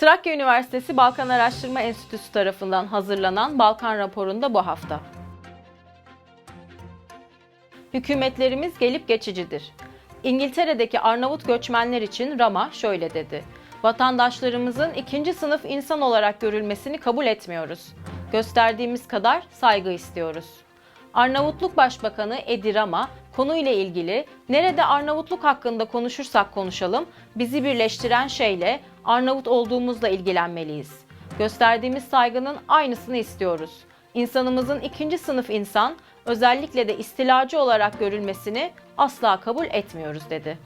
Trakya Üniversitesi Balkan Araştırma Enstitüsü tarafından hazırlanan Balkan raporunda bu hafta. Hükümetlerimiz gelip geçicidir. İngiltere'deki Arnavut göçmenler için Rama şöyle dedi. Vatandaşlarımızın ikinci sınıf insan olarak görülmesini kabul etmiyoruz. Gösterdiğimiz kadar saygı istiyoruz. Arnavutluk Başbakanı Edi Rama konuyla ilgili nerede Arnavutluk hakkında konuşursak konuşalım bizi birleştiren şeyle Arnavut olduğumuzla ilgilenmeliyiz. Gösterdiğimiz saygının aynısını istiyoruz. İnsanımızın ikinci sınıf insan, özellikle de istilacı olarak görülmesini asla kabul etmiyoruz dedi.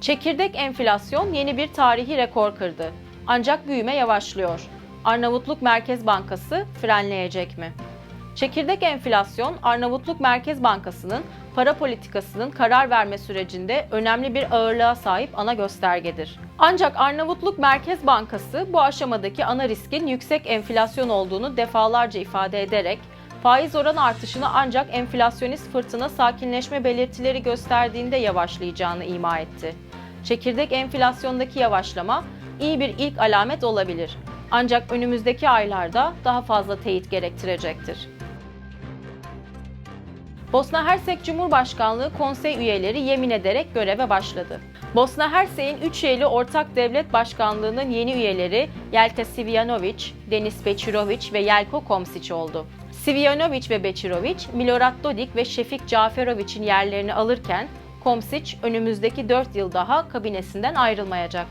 Çekirdek enflasyon yeni bir tarihi rekor kırdı. Ancak büyüme yavaşlıyor. Arnavutluk Merkez Bankası frenleyecek mi? Çekirdek enflasyon Arnavutluk Merkez Bankası'nın para politikasının karar verme sürecinde önemli bir ağırlığa sahip ana göstergedir. Ancak Arnavutluk Merkez Bankası bu aşamadaki ana riskin yüksek enflasyon olduğunu defalarca ifade ederek faiz oran artışını ancak enflasyonist fırtına sakinleşme belirtileri gösterdiğinde yavaşlayacağını ima etti. Çekirdek enflasyondaki yavaşlama iyi bir ilk alamet olabilir. Ancak önümüzdeki aylarda daha fazla teyit gerektirecektir. Bosna Hersek Cumhurbaşkanlığı konsey üyeleri yemin ederek göreve başladı. Bosna Hersek'in 3 üyeli ortak devlet başkanlığının yeni üyeleri Yelka Sivjanovic, Denis Beçirovic ve Jelko Komsic oldu. Sivjanovic ve Beçirovic, Milorad Dodik ve Şefik Caferovic'in yerlerini alırken Komsic önümüzdeki 4 yıl daha kabinesinden ayrılmayacak.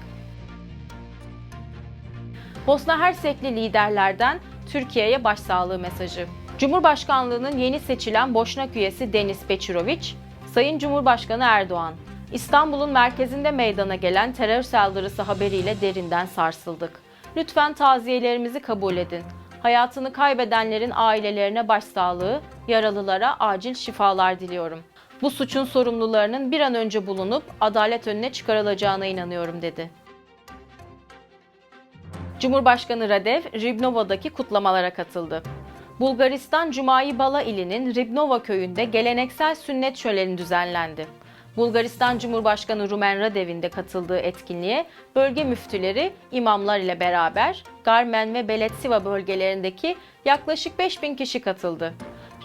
Bosna Hersekli liderlerden Türkiye'ye başsağlığı mesajı. Cumhurbaşkanlığının yeni seçilen Boşnak üyesi Denis Beçirovic, Sayın Cumhurbaşkanı Erdoğan, İstanbul'un merkezinde meydana gelen terör saldırısı haberiyle derinden sarsıldık. Lütfen taziyelerimizi kabul edin. Hayatını kaybedenlerin ailelerine başsağlığı, yaralılara acil şifalar diliyorum. Bu suçun sorumlularının bir an önce bulunup adalet önüne çıkarılacağına inanıyorum dedi. Cumhurbaşkanı Radev, Ribnova'daki kutlamalara katıldı. Bulgaristan Cumayi Bala ilinin Ribnova köyünde geleneksel sünnet şöleni düzenlendi. Bulgaristan Cumhurbaşkanı Rumen Radev'in de katıldığı etkinliğe bölge müftüleri, imamlar ile beraber Garmen ve Beletsiva bölgelerindeki yaklaşık 5000 kişi katıldı.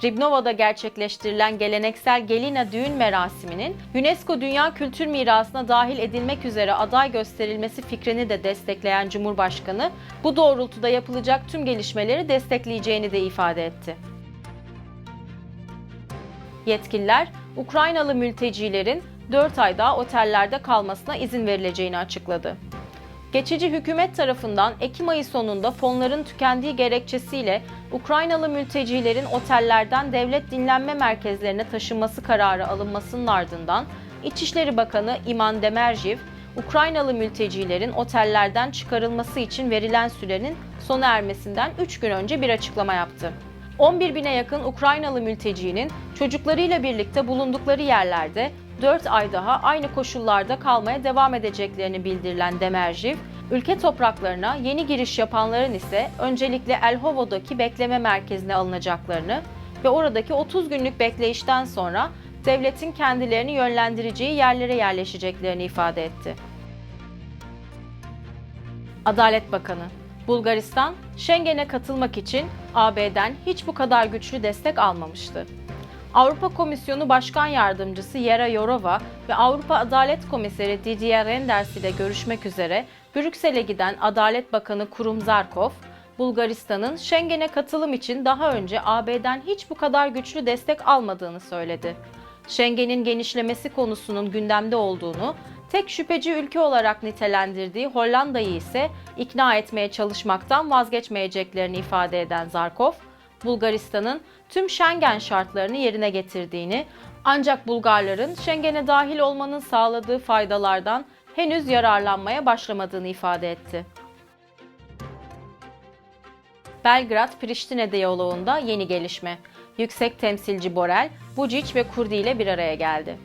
Ribnova'da gerçekleştirilen geleneksel Gelina düğün merasiminin UNESCO Dünya Kültür Mirası'na dahil edilmek üzere aday gösterilmesi fikrini de destekleyen Cumhurbaşkanı, bu doğrultuda yapılacak tüm gelişmeleri destekleyeceğini de ifade etti. Yetkililer, Ukraynalı mültecilerin 4 ay daha otellerde kalmasına izin verileceğini açıkladı. Geçici hükümet tarafından Ekim ayı sonunda fonların tükendiği gerekçesiyle Ukraynalı mültecilerin otellerden devlet dinlenme merkezlerine taşınması kararı alınmasının ardından İçişleri Bakanı İman Demerjiv, Ukraynalı mültecilerin otellerden çıkarılması için verilen sürenin sona ermesinden 3 gün önce bir açıklama yaptı. 11 bine yakın Ukraynalı mültecinin çocuklarıyla birlikte bulundukları yerlerde 4 ay daha aynı koşullarda kalmaya devam edeceklerini bildirilen Demerjiv, ülke topraklarına yeni giriş yapanların ise öncelikle Elhovo'daki bekleme merkezine alınacaklarını ve oradaki 30 günlük bekleyişten sonra devletin kendilerini yönlendireceği yerlere yerleşeceklerini ifade etti. Adalet Bakanı Bulgaristan, Schengen'e katılmak için AB'den hiç bu kadar güçlü destek almamıştı. Avrupa Komisyonu Başkan Yardımcısı Yera Yorova ve Avrupa Adalet Komiseri Didier Renders ile görüşmek üzere Brüksel'e giden Adalet Bakanı Kurum Zarkov, Bulgaristan'ın Schengen'e katılım için daha önce AB'den hiç bu kadar güçlü destek almadığını söyledi. Schengen'in genişlemesi konusunun gündemde olduğunu, tek şüpheci ülke olarak nitelendirdiği Hollanda'yı ise ikna etmeye çalışmaktan vazgeçmeyeceklerini ifade eden Zarkov, Bulgaristan'ın tüm Schengen şartlarını yerine getirdiğini, ancak Bulgarların Schengen'e dahil olmanın sağladığı faydalardan henüz yararlanmaya başlamadığını ifade etti. Belgrad-Priştine diyaloğunda yeni gelişme. Yüksek temsilci Borel, Vučić ve Kurdi ile bir araya geldi.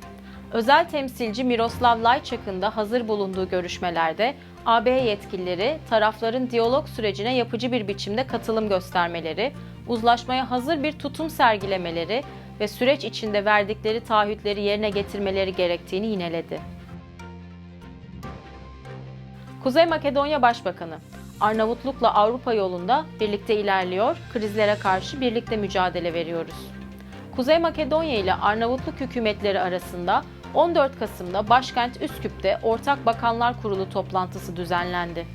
Özel temsilci Miroslav Lajčak'ın da hazır bulunduğu görüşmelerde AB yetkilileri tarafların diyalog sürecine yapıcı bir biçimde katılım göstermeleri, uzlaşmaya hazır bir tutum sergilemeleri ve süreç içinde verdikleri taahhütleri yerine getirmeleri gerektiğini yineledi. Kuzey Makedonya Başbakanı Arnavutluk'la Avrupa yolunda birlikte ilerliyor, krizlere karşı birlikte mücadele veriyoruz. Kuzey Makedonya ile Arnavutluk hükümetleri arasında 14 Kasım'da başkent Üsküp'te Ortak Bakanlar Kurulu toplantısı düzenlendi.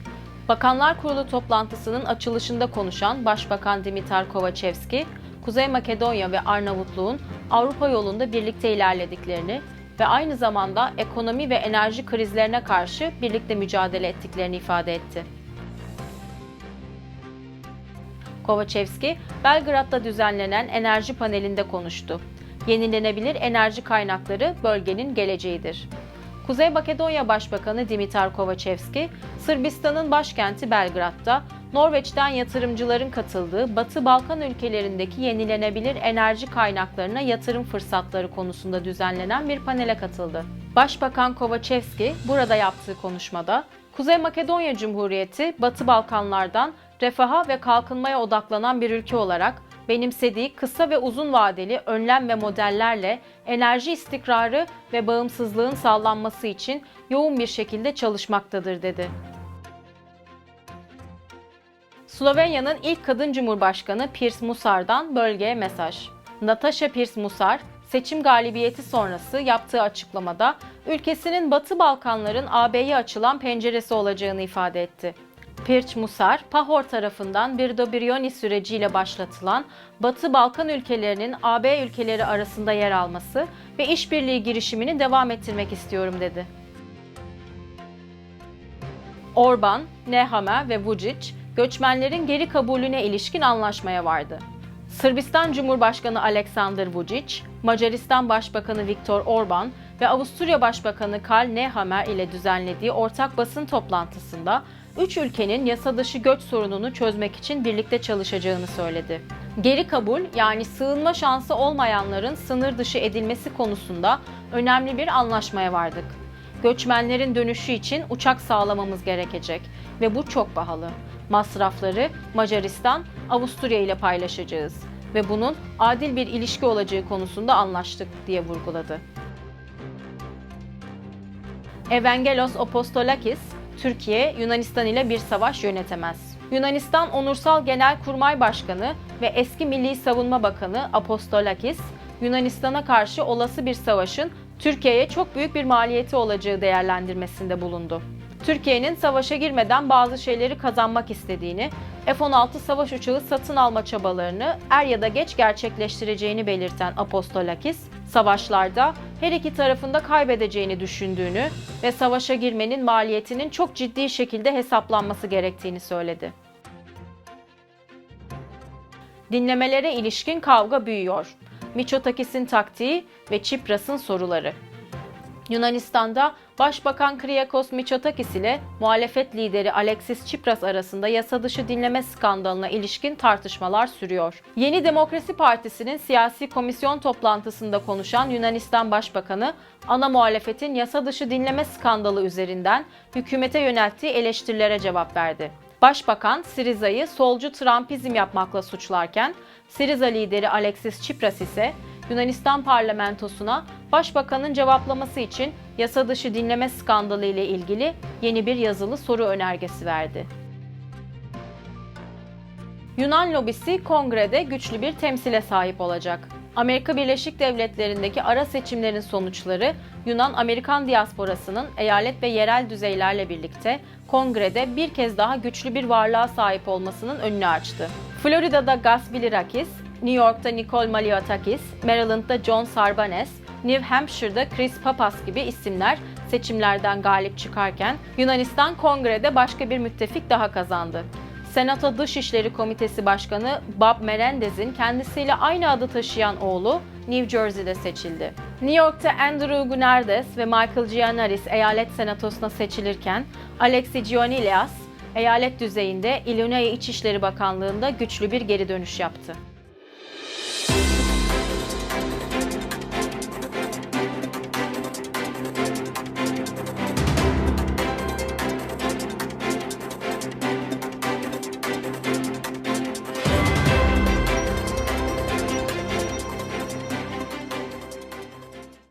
Bakanlar Kurulu toplantısının açılışında konuşan Başbakan Dimitar Kovačevski, Kuzey Makedonya ve Arnavutluğun Avrupa yolunda birlikte ilerlediklerini ve aynı zamanda ekonomi ve enerji krizlerine karşı birlikte mücadele ettiklerini ifade etti. Kovačevski, Belgrad'da düzenlenen enerji panelinde konuştu. Yenilenebilir enerji kaynakları bölgenin geleceğidir. Kuzey Makedonya Başbakanı Dimitar Kovačevski, Sırbistan'ın başkenti Belgrad'da Norveç'ten yatırımcıların katıldığı Batı Balkan ülkelerindeki yenilenebilir enerji kaynaklarına yatırım fırsatları konusunda düzenlenen bir panele katıldı. Başbakan Kovačevski burada yaptığı konuşmada Kuzey Makedonya Cumhuriyeti Batı Balkanlardan refaha ve kalkınmaya odaklanan bir ülke olarak benimsediği kısa ve uzun vadeli önlem ve modellerle enerji istikrarı ve bağımsızlığın sağlanması için yoğun bir şekilde çalışmaktadır dedi. Slovenya'nın ilk kadın cumhurbaşkanı Piers Musar'dan bölgeye mesaj. Natasha Piers Musar, seçim galibiyeti sonrası yaptığı açıklamada ülkesinin Batı Balkanların AB'ye açılan penceresi olacağını ifade etti. Pirç Musar, Pahor tarafından bir Dobryoni süreciyle başlatılan Batı Balkan ülkelerinin AB ülkeleri arasında yer alması ve işbirliği girişimini devam ettirmek istiyorum dedi. Orban, Nehammer ve Vučić göçmenlerin geri kabulüne ilişkin anlaşmaya vardı. Sırbistan Cumhurbaşkanı Aleksandar Vučić, Macaristan Başbakanı Viktor Orban ve Avusturya Başbakanı Karl Nehammer ile düzenlediği ortak basın toplantısında üç ülkenin yasa dışı göç sorununu çözmek için birlikte çalışacağını söyledi. Geri kabul yani sığınma şansı olmayanların sınır dışı edilmesi konusunda önemli bir anlaşmaya vardık. Göçmenlerin dönüşü için uçak sağlamamız gerekecek ve bu çok pahalı. Masrafları Macaristan, Avusturya ile paylaşacağız ve bunun adil bir ilişki olacağı konusunda anlaştık diye vurguladı. Evangelos Apostolakis, Türkiye Yunanistan ile bir savaş yönetemez. Yunanistan Onursal Genelkurmay Başkanı ve eski Milli Savunma Bakanı Apostolakis, Yunanistan'a karşı olası bir savaşın Türkiye'ye çok büyük bir maliyeti olacağı değerlendirmesinde bulundu. Türkiye'nin savaşa girmeden bazı şeyleri kazanmak istediğini, F-16 savaş uçağı satın alma çabalarını er ya da geç gerçekleştireceğini belirten Apostolakis, savaşlarda her iki tarafında kaybedeceğini düşündüğünü ve savaşa girmenin maliyetinin çok ciddi şekilde hesaplanması gerektiğini söyledi. Dinlemelere ilişkin kavga büyüyor. Miçotakis'in taktiği ve Çipras'ın soruları. Yunanistan'da Başbakan Kyriakos Mitsotakis ile muhalefet lideri Alexis Tsipras arasında yasa dışı dinleme skandalına ilişkin tartışmalar sürüyor. Yeni Demokrasi Partisi'nin siyasi komisyon toplantısında konuşan Yunanistan Başbakanı, ana muhalefetin yasa dışı dinleme skandalı üzerinden hükümete yönelttiği eleştirilere cevap verdi. Başbakan Siriza'yı solcu Trumpizm yapmakla suçlarken, Siriza lideri Alexis Tsipras ise Yunanistan parlamentosuna başbakanın cevaplaması için yasa dışı dinleme skandalı ile ilgili yeni bir yazılı soru önergesi verdi. Yunan lobisi kongrede güçlü bir temsile sahip olacak. Amerika Birleşik Devletleri'ndeki ara seçimlerin sonuçları Yunan-Amerikan diasporasının eyalet ve yerel düzeylerle birlikte kongrede bir kez daha güçlü bir varlığa sahip olmasının önünü açtı. Florida'da Gus Bilirakis, New York'ta Nicole Maliotakis, Maryland'da John Sarbanes, New Hampshire'da Chris Papas gibi isimler seçimlerden galip çıkarken Yunanistan kongrede başka bir müttefik daha kazandı. Senato Dışişleri Komitesi Başkanı Bob Menendez'in kendisiyle aynı adı taşıyan oğlu New Jersey'de seçildi. New York'ta Andrew Gunardes ve Michael Gianaris eyalet senatosuna seçilirken Alexi Gianilias eyalet düzeyinde Illinois İçişleri Bakanlığı'nda güçlü bir geri dönüş yaptı.